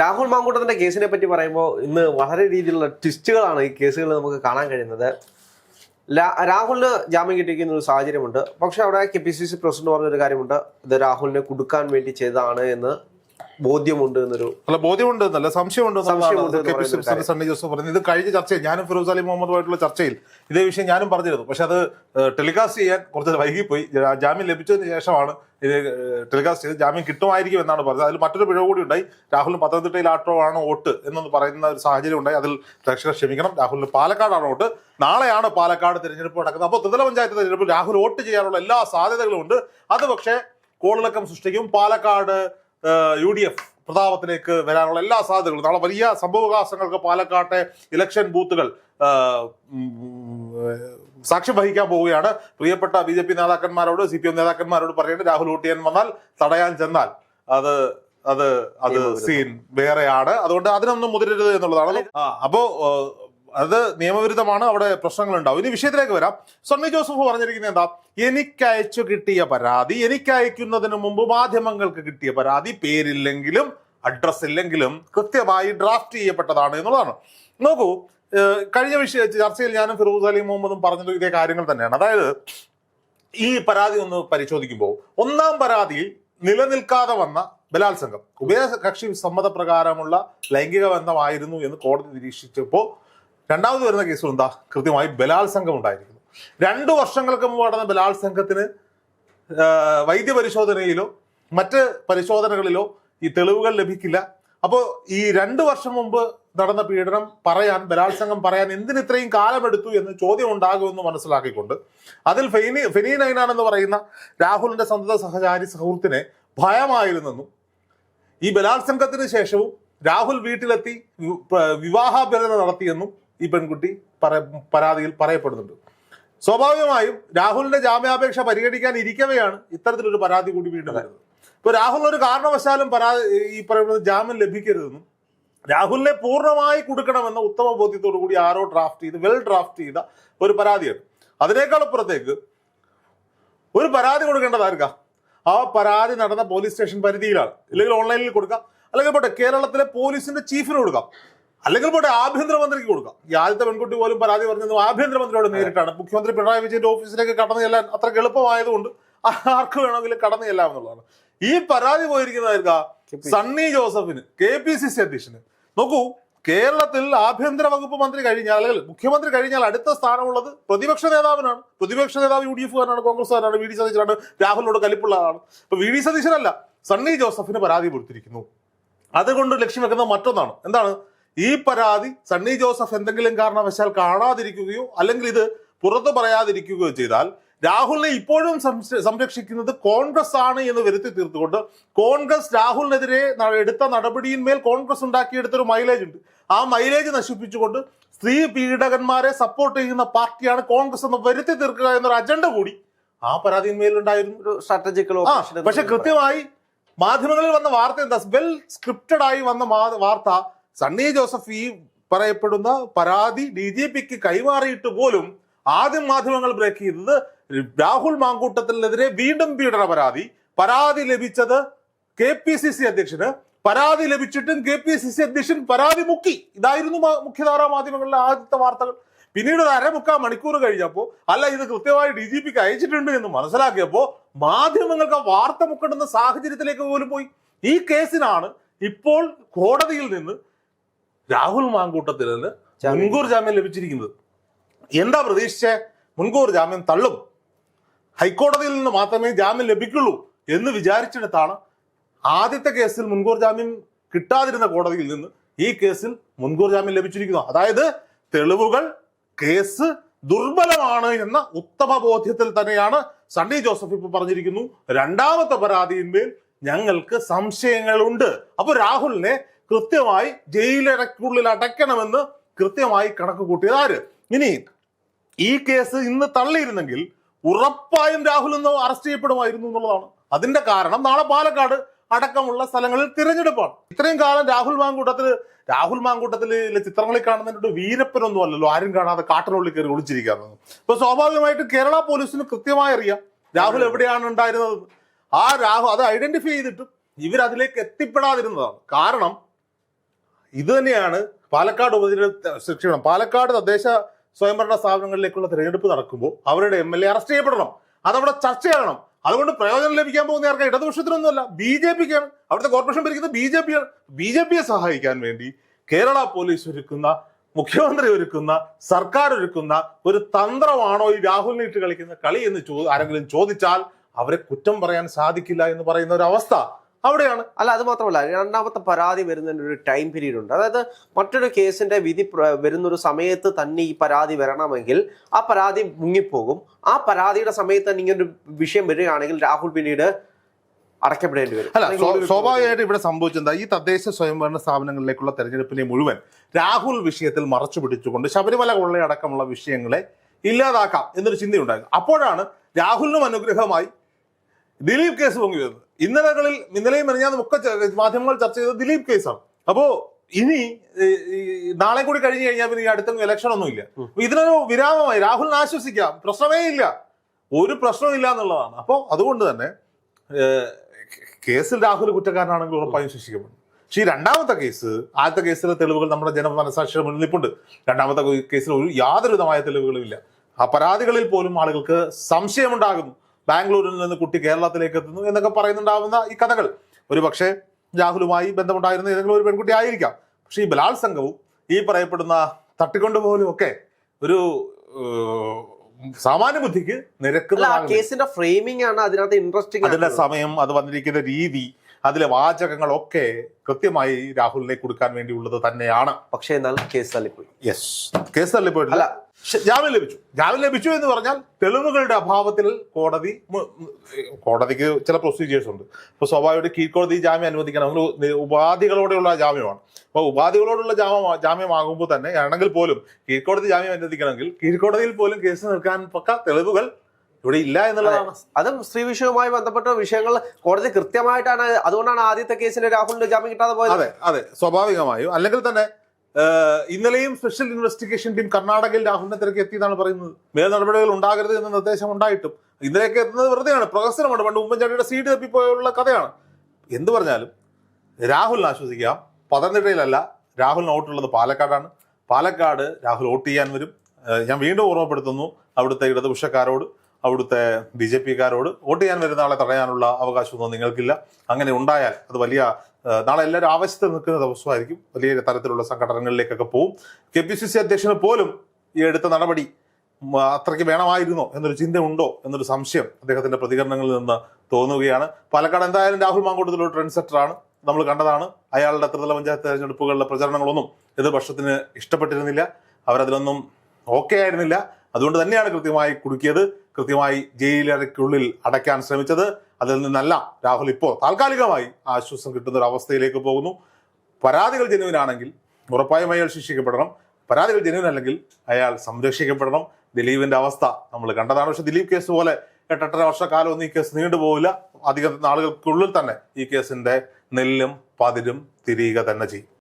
രാഹുൽ മാങ്കൂട്ടത്തിന്റെ കേസിനെ പറ്റി പറയുമ്പോൾ ഇന്ന് വളരെ രീതിയിലുള്ള ട്വിസ്റ്റുകളാണ് ഈ കേസുകൾ നമുക്ക് കാണാൻ കഴിയുന്നത്. രാഹുലിന് ജാമ്യം കിട്ടിയിരിക്കുന്ന ഒരു സാഹചര്യമുണ്ട്. പക്ഷെ അവിടെ K P C C president പറഞ്ഞൊരു കാര്യമുണ്ട്. ഇത് രാഹുലിനെ കുടുക്കാൻ വേണ്ടി ചെയ്തതാണ് എന്ന് ബോധ്യമുണ്ട് എന്നൊരു അല്ല ബോധ്യമുണ്ട് എന്നല്ല സംശയമുണ്ട് സണ്ണി ജോസഫ് പറഞ്ഞു ഇത് കഴിഞ്ഞ ചർച്ചയിൽ ഞാനും ഫിറോസ് അലി മുഹമ്മദുമായിട്ടുള്ള ചർച്ചയിൽ ഇതേ വിഷയം ഞാനും പറഞ്ഞിരുന്നു. പക്ഷെ അത് ടെലികാസ്റ്റ് ചെയ്യാൻ കുറച്ച് വൈകിപ്പോയി. പോയി ജാമ്യം ലഭിച്ചതിന് ശേഷമാണ് ഇത് ടെലികാസ്റ്റ് ചെയ്ത് ജാമ്യം കിട്ടുമായിരിക്കും എന്നാണ് പറഞ്ഞത്. അതിൽ മറ്റൊരു പിഴവ് കൂടി ഉണ്ടായി. രാഹുലിന് പത്തനംതിട്ടയിൽ ആട്ടോ ആണ് വോട്ട് എന്നൊന്ന് പറയുന്ന ഒരു സാഹചര്യം ഉണ്ടായി. അതിൽ പ്രേക്ഷകർ ക്ഷമിക്കണം. രാഹുലിന് പാലക്കാടാണ് വോട്ട്. നാളെയാണ് പാലക്കാട് തിരഞ്ഞെടുപ്പ് നടക്കുന്നത്. അപ്പോൾ ത്രിതല പഞ്ചായത്ത് തിരഞ്ഞെടുപ്പിൽ രാഹുൽ വോട്ട് ചെയ്യാനുള്ള എല്ലാ സാധ്യതകളും ഉണ്ട്. അത് പക്ഷേ കോളിളക്കം സൃഷ്ടിക്കും. പാലക്കാട് യു ഡി എഫ് പ്രതാപത്തിലേക്ക് വരാനുള്ള എല്ലാ സാധ്യതകളും. നാളെ വലിയ സംഭവകാശങ്ങൾക്ക് പാലക്കാട്ടെ ഇലക്ഷൻ ബൂത്തുകൾ സാക്ഷ്യം വഹിക്കാൻ പോവുകയാണ്. പ്രിയപ്പെട്ട ബി ജെ പി നേതാക്കന്മാരോട് സി പി എം നേതാക്കന്മാരോട് പറയേണ്ടത് രാഹുൽ ഊട്ടിയൻ വന്നാൽ തടയാൻ ചെന്നാൽ. അത് അത് അത് സീൻ വേറെയാണ്. അതുകൊണ്ട് അതിനൊന്നും മുതിരരുത് എന്നുള്ളതാണ്. അപ്പോ അത് നിയമവിരുദ്ധമാണ് അവിടെ പ്രശ്നങ്ങൾ ഉണ്ടാവും ഇനി വിഷയത്തിലേക്ക് വരാം. സണ്ണി ജോസഫ് പറഞ്ഞിരിക്കുന്നത് എന്താ? എനിക്കയച്ചു കിട്ടിയ പരാതി എനിക്കയക്കുന്നതിന് മുമ്പ് മാധ്യമങ്ങൾക്ക് കിട്ടിയ പരാതി പേരില്ലെങ്കിലും അഡ്രസ് ഇല്ലെങ്കിലും കൃത്യമായി ഡ്രാഫ്റ്റ് ചെയ്യപ്പെട്ടതാണ് എന്നുള്ളതാണ്. നോക്കൂ കഴിഞ്ഞ വിഷയ ചർച്ചയിൽ ഞാനും ഫിറോസ് അലി മുഹമ്മദും പറഞ്ഞത് ഇതേ കാര്യങ്ങൾ തന്നെയാണ്. അതായത് ഈ പരാതി ഒന്ന് പരിശോധിക്കുമ്പോൾ ഒന്നാം പരാതിയിൽ നിലനിൽക്കാതെ വന്ന ബലാത്സംഗം ഉഭയകക്ഷി സമ്മതപ്രകാരമുള്ള ലൈംഗിക ബന്ധമായിരുന്നു എന്ന് കോടതി നിരീക്ഷിച്ചപ്പോൾ രണ്ടാമത് വരുന്ന കേസിൽ എന്താ? കൃത്യമായി ബലാത്സംഗം ഉണ്ടായിരിക്കുന്നു. രണ്ടു വർഷങ്ങൾക്ക് മുമ്പ് നടന്ന ബലാത്സംഗത്തിന് വൈദ്യപരിശോധനയിലോ മറ്റ് പരിശോധനകളിലോ ഈ തെളിവുകൾ ലഭിക്കില്ല. അപ്പോൾ ഈ രണ്ടു വർഷം മുമ്പ് നടന്ന പീഡനം പറയാൻ ബലാത്സംഗം പറയാൻ എന്തിന് ഇത്രയും കാലമെടുത്തു എന്ന് ചോദ്യം ഉണ്ടാകുമെന്ന് മനസ്സിലാക്കിക്കൊണ്ട് അതിൽ ഫെനി ഫെനി നൈനാൻ എന്ന് പറയുന്ന രാഹുലിന്റെ സന്തത സഹചാരി സുഹൃത്തിനെ ഭയമായിരുന്നെന്നും ഈ ബലാത്സംഗത്തിന് ശേഷവും രാഹുൽ വീട്ടിലെത്തി വിവാഹാഭ്യർത്ഥന നടത്തിയെന്നും ഈ പെൺകുട്ടി പറ- പരാതിയിൽ പറയപ്പെടുന്നുണ്ട്. സ്വാഭാവികമായും രാഹുലിന്റെ ജാമ്യാപേക്ഷ പരിഗണിക്കാൻ ഇരിക്കവെയാണ് ഇത്തരത്തിലൊരു പരാതി കൂടി വീണ്ടും വരുന്നത്. ഇപ്പൊ രാഹുലിന് ഒരു കാരണവശാലും പരാതി ഈ പറയുന്നത് ജാമ്യം ലഭിക്കരുതെന്നും രാഹുലിനെ പൂർണമായി കൊടുക്കണമെന്ന ഉത്തമ ബോധ്യത്തോടു കൂടി ആരോ ഡ്രാഫ്റ്റ് ചെയ്ത് വെൽ ഡ്രാഫ്റ്റ് ചെയ്ത ഒരു പരാതിയാണ്. അതിനേക്കാൾ അപ്പുറത്തേക്ക് ഒരു പരാതി കൊടുക്കേണ്ടതായിരിക്ക ആ പരാതി നടന്ന പോലീസ് സ്റ്റേഷൻ പരിധിയിലാണ്. ഇല്ലെങ്കിൽ ഓൺലൈനിൽ കൊടുക്കാം. അല്ലെങ്കിൽ പോട്ടെ കേരളത്തിലെ പോലീസിന്റെ ചീഫിന് കൊടുക്കാം. അല്ലെങ്കിൽ പോട്ടെ ആഭ്യന്തരമന്ത്രിക്ക് കൊടുക്കാം. ഈ ആദ്യത്തെ പെൺകുട്ടി പോലും പരാതി പറഞ്ഞത് ആഭ്യന്തരമന്ത്രിയോട് നേരിട്ടാണ്. മുഖ്യമന്ത്രി പിണറായി വിജയന്റെ ഓഫീസിലേക്ക് കടന്നു ചെല്ലാൻ അത്ര എളുപ്പമായതുകൊണ്ട് ആർക്ക് വേണമെങ്കിലും കടന്നു ചെല്ലാം എന്നുള്ളതാണ്. ഈ പരാതി പോയിരിക്കുന്നതായിരിക്ക സണ്ണി ജോസഫിന് കെ പി സി സി അധ്യക്ഷന്. നോക്കൂ കേരളത്തിൽ ആഭ്യന്തര വകുപ്പ് മന്ത്രി കഴിഞ്ഞാൽ അല്ലെങ്കിൽ മുഖ്യമന്ത്രി കഴിഞ്ഞാൽ അടുത്ത സ്ഥാനമുള്ളത് പ്രതിപക്ഷ നേതാവിനാണ്. പ്രതിപക്ഷ നേതാവ് യു ഡി എഫുകാരനാണ് കോൺഗ്രസ്സുകാരനാണ് വി ഡി സതീശനാണ് രാഹുലിനോട് കലിപ്പുള്ളതാണ് ഇപ്പൊ വി ഡി സതീശനല്ല സണ്ണി ജോസഫിന് പരാതി കൊടുത്തിരിക്കുന്നു. അതുകൊണ്ട് ലക്ഷ്യം വെക്കുന്നത് മറ്റൊന്നാണ്. എന്താണ്? ഈ പരാതി സണ്ണി ജോസഫ് എന്തെങ്കിലും കാരണവശാൽ കാണാതിരിക്കുകയോ അല്ലെങ്കിൽ ഇത് പുറത്തു പറയാതിരിക്കുകയോ ചെയ്താൽ രാഹുലിനെ ഇപ്പോഴും സംരക്ഷിക്കുന്നത് കോൺഗ്രസ് ആണ് എന്ന് വരുത്തി തീർത്തുകൊണ്ട് കോൺഗ്രസ് രാഹുലിനെതിരെ എടുത്ത നടപടിയിന്മേൽ കോൺഗ്രസ് ഉണ്ടാക്കിയെടുത്തൊരു മൈലേജ് ഉണ്ട്. ആ മൈലേജ് നശിപ്പിച്ചുകൊണ്ട് സ്ത്രീ പീഡകന്മാരെ സപ്പോർട്ട് ചെയ്യുന്ന പാർട്ടിയാണ് കോൺഗ്രസ് എന്ന് വരുത്തി തീർക്കുക എന്നൊരു അജണ്ട കൂടി ആ പരാതിന്മേലുണ്ടായിരുന്നു ഒരു സ്ട്രാറ്റജിക്കൽ പക്ഷെ കൃത്യമായി മാധ്യമങ്ങളിൽ വന്ന വാർത്ത എന്താ? വെൽ സ്ക്രിപ്റ്റഡ് ആയി വന്ന വാർത്ത സണ്ണി ജോസഫ് ഈ പറയപ്പെടുന്ന പരാതി ഡി ജി പിക്ക് കൈമാറിയിട്ട് പോലും ആദ്യം മാധ്യമങ്ങൾ ബ്രേക്ക് ചെയ്തത് രാഹുൽ മാങ്കൂട്ടത്തിനെതിരെ വീണ്ടും പീഡന പരാതി. പരാതി ലഭിച്ചത് കെ പി സി സി അധ്യക്ഷന്. പരാതി ലഭിച്ചിട്ടും കെ പി സി സി അധ്യക്ഷൻ പരാതി മുക്കി. ഇതായിരുന്നു മുഖ്യധാരാ മാധ്യമങ്ങളിലെ ആദ്യത്തെ വാർത്തകൾ. പിന്നീട് ഒരു അരമുക്കാൽ മണിക്കൂർ കഴിഞ്ഞപ്പോൾ അല്ല ഇത് കൃത്യമായി ഡി ജി പിക്ക് അയച്ചിട്ടുണ്ട് എന്ന് മനസ്സിലാക്കിയപ്പോൾ മാധ്യമങ്ങൾക്ക് വാർത്ത മുക്കിടുന്ന സാഹചര്യത്തിലേക്ക് പോലും പോയി. ഈ കേസിനാണ് ഇപ്പോൾ കോടതിയിൽ നിന്ന് രാഹുൽ മാങ്കൂട്ടത്തിൽ നിന്ന്. മുൻകൂർ ജാമ്യം ലഭിച്ചിരിക്കുന്നത്. എന്താ പ്രതീക്ഷിച്ചേ? മുൻകൂർ ജാമ്യം തള്ളും. ഹൈക്കോടതിയിൽ നിന്ന് മാത്രമേ ജാമ്യം ലഭിക്കുള്ളൂ എന്ന് വിചാരിച്ചെടുത്താണ് ആദ്യത്തെ കേസിൽ മുൻകൂർ ജാമ്യം കിട്ടാതിരുന്ന കോടതിയിൽ നിന്ന് ഈ കേസിൽ മുൻകൂർ ജാമ്യം ലഭിച്ചിരിക്കുന്നു. അതായത് തെളിവുകൾ കേസ് ദുർബലമാണ് എന്ന ഉത്തമ ബോധ്യത്തിൽ തന്നെയാണ് സണ്ണി ജോസഫ് ഇപ്പൊ പറഞ്ഞിരിക്കുന്നു. രണ്ടാമത്തെ പരാതിയിന്മേൽ ഞങ്ങൾക്ക് സംശയങ്ങളുണ്ട്. അപ്പൊ രാഹുലിനെ കൃത്യമായി ജയിലടക്കുള്ളിൽ അടയ്ക്കണമെന്ന് കൃത്യമായി കണക്ക് കൂട്ടിയത് ആര്? ഇനി ഈ കേസ് ഇന്ന് തള്ളിയിരുന്നെങ്കിൽ ഉറപ്പായും രാഹുൽ ഇന്ന് അറസ്റ്റ് ചെയ്യപ്പെടുമായിരുന്നു എന്നുള്ളതാണ്. അതിന്റെ കാരണം നാളെ പാലക്കാട് അടക്കമുള്ള സ്ഥലങ്ങളിൽ തിരഞ്ഞെടുപ്പാണ്. ഇത്രയും കാലം രാഹുൽ മാങ്കൂട്ടത്തിൽ രാഹുൽ മാങ്കൂട്ടത്തിലെ ചിത്രങ്ങളിൽ കാണുന്നതിനോട് വീരപ്പനൊന്നും അല്ലല്ലോ. ആരും കാണാതെ കാട്ടിനുള്ളിൽ കയറി ഒളിച്ചിരിക്കാന്ന് അപ്പൊ സ്വാഭാവികമായിട്ട് കേരള പോലീസിന് കൃത്യമായി അറിയാം രാഹുൽ എവിടെയാണ് ഉണ്ടായിരുന്നത്. ആ രാഹുൽ അത് ഐഡന്റിഫൈ ചെയ്തിട്ടും ഇവരതിലേക്ക് എത്തിപ്പെടാതിരുന്നതാണ്. കാരണം ഇത് തന്നെയാണ് പാലക്കാട് ഉപതിരഞ്ഞെടുപ്പ് പാലക്കാട് തദ്ദേശ സ്വയംഭരണ സ്ഥാപനങ്ങളിലേക്കുള്ള തിരഞ്ഞെടുപ്പ് നടക്കുമ്പോൾ അവരുടെ എം എൽ എ അറസ്റ്റ് ചെയ്യപ്പെടണം. അതവിടെ ചർച്ചയാകണം അതുകൊണ്ട് പ്രയോജനം ലഭിക്കാൻ പോകുന്ന ആർക്കും? ഇടതുപക്ഷത്തിനൊന്നുമല്ല. ബി ജെ പിക്കാണ്. അവിടുത്തെ കോർപ്പറേഷൻ ഭരിക്കുന്നത് ബി ജെ പിയാണ്. ബി ജെ പിയെ സഹായിക്കാൻ വേണ്ടി കേരള പോലീസ് ഒരുക്കുന്ന മുഖ്യമന്ത്രി ഒരുക്കുന്ന സർക്കാർ ഒരുക്കുന്ന ഒരു തന്ത്രമാണോ ഈ രാഹുലിനെ ഇട്ട് കളിക്കുന്ന കളി എന്ന് ചോ ആരെങ്കിലും ചോദിച്ചാൽ അവരെ കുറ്റം പറയാൻ സാധിക്കില്ല എന്ന് പറയുന്ന ഒരു അവസ്ഥ. അവിടെയാണ്. അല്ല അത് മാത്രമല്ല രണ്ടാമത്തെ പരാതി വരുന്നതിന് ഒരു ടൈം പീരീഡ് ഉണ്ട്. അതായത് മറ്റൊരു കേസിന്റെ വിധി വരുന്ന വരുന്നൊരു സമയത്ത് തന്നെ ഈ പരാതി വരണമെങ്കിൽ ആ പരാതി മുങ്ങിപ്പോകും. ആ പരാതിയുടെ സമയത്ത് തന്നെ ഇങ്ങനൊരു വിഷയം വരികയാണെങ്കിൽ രാഹുൽ പിന്നീട് അടയ്ക്കപ്പെടേണ്ടി വരും. അല്ല സ്വ- സ്വാഭാവികമായിട്ട് ഇവിടെ സംഭവിച്ചെന്താ? ഈ തദ്ദേശ സ്വയംഭരണ സ്ഥാപനങ്ങളിലേക്കുള്ള തെരഞ്ഞെടുപ്പിനെ മുഴുവൻ രാഹുൽ വിഷയത്തിൽ മറച്ചു പിടിച്ചുകൊണ്ട് ശബരിമല കൊള്ളയടക്കമുള്ള വിഷയങ്ങളെ ഇല്ലാതാക്കാം എന്നൊരു ചിന്തയുണ്ടായിരുന്നു. അപ്പോഴാണ് രാഹുലിനും അനുഗ്രഹമായി ദിലീപ് കേസ് പൊങ്ങി വരുന്നത് ഇന്നലകളിൽ ഇന്നലെയും മെനഞ്ഞാന്നും ഒക്കെ മാധ്യമങ്ങൾ ചർച്ച ചെയ്തത് ദിലീപ് കേസാണ്. അപ്പോ ഇനി നാളെ കൂടി കഴിഞ്ഞു കഴിഞ്ഞാൽ പിന്നെ ഈ അടുത്തൊന്നും ഇലക്ഷൻ ഒന്നും ഇല്ല. ഇതിനൊരു വിരാമമായി രാഹുലിനെ ആശ്വസിക്കാം. പ്രശ്നമേ ഇല്ല. ഒരു പ്രശ്നവും ഇല്ല എന്നുള്ളതാണ്. അപ്പോൾ അതുകൊണ്ട് തന്നെ കേസിൽ രാഹുൽ കുറ്റക്കാരനാണെങ്കിൽ ഉറപ്പായും ശിക്ഷിക്കപ്പെടും. പക്ഷേ ഈ രണ്ടാമത്തെ കേസ് ആദ്യത്തെ കേസിലെ തെളിവുകൾ നമ്മുടെ ജനമനസാക്ഷിയുടെ മുന്നിൽ നിൽപ്പുണ്ട്. രണ്ടാമത്തെ കേസിൽ ഒരു യാതൊരുവിധമായ തെളിവുകളും ഇല്ല. ആ പരാതികളിൽ പോലും ആളുകൾക്ക് സംശയമുണ്ടാകുന്നു ബാംഗ്ലൂരിൽ നിന്ന് കുട്ടി കേരളത്തിലേക്ക് എത്തുന്നു എന്നൊക്കെ പറയുന്നുണ്ടാവുന്ന ഈ കഥകൾ. ഒരു പക്ഷേ രാഹുലുമായി ബന്ധമുണ്ടായിരുന്ന ഏതെങ്കിലും ഒരു പെൺകുട്ടി ആയിരിക്കാം. പക്ഷേ ഈ ബലാത്സംഗവും ഈ പറയപ്പെടുന്ന തട്ടിക്കൊണ്ടുപോകലും ഒക്കെ ഒരു സാമാന്യ ബുദ്ധിക്ക് നിരക്കുന്ന കേസിന്റെ ഫ്രെയിമിംഗ് ആണ് അതിനകത്ത് ഇൻട്രസ്റ്റിംഗ് അതിന്റെ സമയം അത് വന്നിരിക്കുന്ന രീതി അതിലെ വാചകങ്ങളൊക്കെ കൃത്യമായി രാഹുലിനെ കൊടുക്കാൻ വേണ്ടിയുള്ളത് തന്നെയാണ്. പക്ഷേ എന്നാൽ കേസ് തള്ളിപ്പോയി. യെസ് കേസ് തള്ളിപ്പോയിട്ടില്ല. ജാമ്യം ലഭിച്ചു. ജാമ്യം ലഭിച്ചു എന്ന് പറഞ്ഞാൽ തെളിവുകളുടെ അഭാവത്തിൽ കോടതി കോടതിക്ക് ചില പ്രൊസീജിയേഴ്സ് ഉണ്ട്. ഇപ്പൊ സ്വാഭാവികമായിട്ട് കീഴ്ക്കോടതി ജാമ്യം അനുവദിക്കണം. നമ്മൾ ഉപാധികളോടെയുള്ള ജാമ്യമാണ്. അപ്പൊ ഉപാധികളോടുള്ള ജാമ്യം ജാമ്യമാകുമ്പോൾ തന്നെ ആണെങ്കിൽ പോലും കീഴ്ക്കോടതി ജാമ്യം അനുവദിക്കണമെങ്കിൽ കീഴ്ക്കോടതിയിൽ പോലും കേസ് നിൽക്കാൻ പക്ക തെളിവുകൾ ഇവിടെ ഇല്ല എന്നുള്ളതാണ്. അതും. സ്ത്രീ വിഷയവുമായി ബന്ധപ്പെട്ട വിഷയങ്ങൾ കോടതി കൃത്യമായിട്ടാണ് അതുകൊണ്ടാണ് ആദ്യത്തെ കേസിന് രാഹുലിന്റെ ജാമ്യം കിട്ടാതെ പോയത്. അതെ അതെ. സ്വാഭാവികമായും. അല്ലെങ്കിൽ തന്നെ ഇന്നലെയും സ്പെഷ്യൽ ഇൻവെസ്റ്റിഗേഷൻ ടീം കർണാടകയിൽ രാഹുലിനെ തിരക്കി എത്തിയതാണ് പറയുന്നത്. മേൽ നടപടികൾ ഉണ്ടാകരുത് എന്ന നിർദ്ദേശം ഉണ്ടായിട്ടും ഇന്നലെയൊക്കെ എത്തുന്നത് വെറുതെയാണ്. പ്രഹസനമാണ്. പണ്ട് ഉമ്മൻചാണ്ടിയുടെ സീറ്റ് തപ്പിപ്പോയുള്ള കഥയാണ്. എന്ത് പറഞ്ഞാലും രാഹുലിനെ ആശ്വസിക്കാം. പത്തനംതിട്ടയിലല്ല രാഹുലിന് വോട്ടുള്ളത് പാലക്കാടാണ്. പാലക്കാട് രാഹുൽ വോട്ട് ചെയ്യാൻ വരും. ഞാൻ വീണ്ടും ഓർമ്മപ്പെടുത്തുന്നു അവിടുത്തെ ഇടതുപക്ഷക്കാരോട് അവിടുത്തെ ബി ജെ പിക്കാരോട് വോട്ട് ചെയ്യാൻ വരുന്ന ആളെ തടയാനുള്ള അവകാശമൊന്നും നിങ്ങൾക്കില്ല. അങ്ങനെ ഉണ്ടായാൽ അത് വലിയ നാളെ എല്ലാവരും ആവശ്യത്തിൽ നിൽക്കുന്ന ദിവസമായിരിക്കും. വലിയ തരത്തിലുള്ള സംഘടനകളിലേക്കൊക്കെ പോവും. കെ പി സി സി അധ്യക്ഷന് പോലും ഈ എടുത്ത നടപടി അത്രയ്ക്ക് വേണമായിരുന്നോ എന്നൊരു ചിന്ത ഉണ്ടോ എന്നൊരു സംശയം അദ്ദേഹത്തിന്റെ പ്രതികരണങ്ങളിൽ നിന്ന് തോന്നുകയാണ്. പാലക്കാട് എന്തായാലും രാഹുൽ മാങ്കോട്ടത്തിലൊരു ട്രെൻഡ് സെറ്ററാണ് നമ്മൾ കണ്ടതാണ്. അയാളുടെ ത്രിതല പഞ്ചായത്ത് തെരഞ്ഞെടുപ്പുകളിലെ പ്രചരണങ്ങളൊന്നും എതിർപക്ഷത്തിന് ഇഷ്ടപ്പെട്ടിരുന്നില്ല. അവരതിലൊന്നും ഓക്കെ ആയിരുന്നില്ല. അതുകൊണ്ട് തന്നെയാണ് കൃത്യമായി കുടുക്കിയത്. കൃത്യമായി ജയിലറയ്ക്കുള്ളിൽ അടയ്ക്കാൻ ശ്രമിച്ചത്. അതിൽ നിന്നല്ല. രാഹുൽ ഇപ്പോൾ താൽക്കാലികമായി ആശ്വാസം കിട്ടുന്ന ഒരു അവസ്ഥയിലേക്ക് പോകുന്നു. പരാതികൾ ജനുവിനാണെങ്കിൽ ഉറപ്പായും അയാൾ ശിക്ഷിക്കപ്പെടണം. പരാതികൾ ജനുവിൻ അല്ലെങ്കിൽ അയാൾ സംരക്ഷിക്കപ്പെടണം. ദിലീപിന്റെ അവസ്ഥ നമ്മൾ കണ്ടതാണ്. പക്ഷെ ദിലീപ് കേസ് പോലെ എട്ടെട്ടര വർഷക്കാലം ഒന്നും ഈ കേസ് നീണ്ടുപോകില്ല അധികം നാളുകൾക്കുള്ളിൽ തന്നെ ഈ കേസിന്റെ നെല്ലും പതിരും തിരിയുക തന്നെ ചെയ്യും.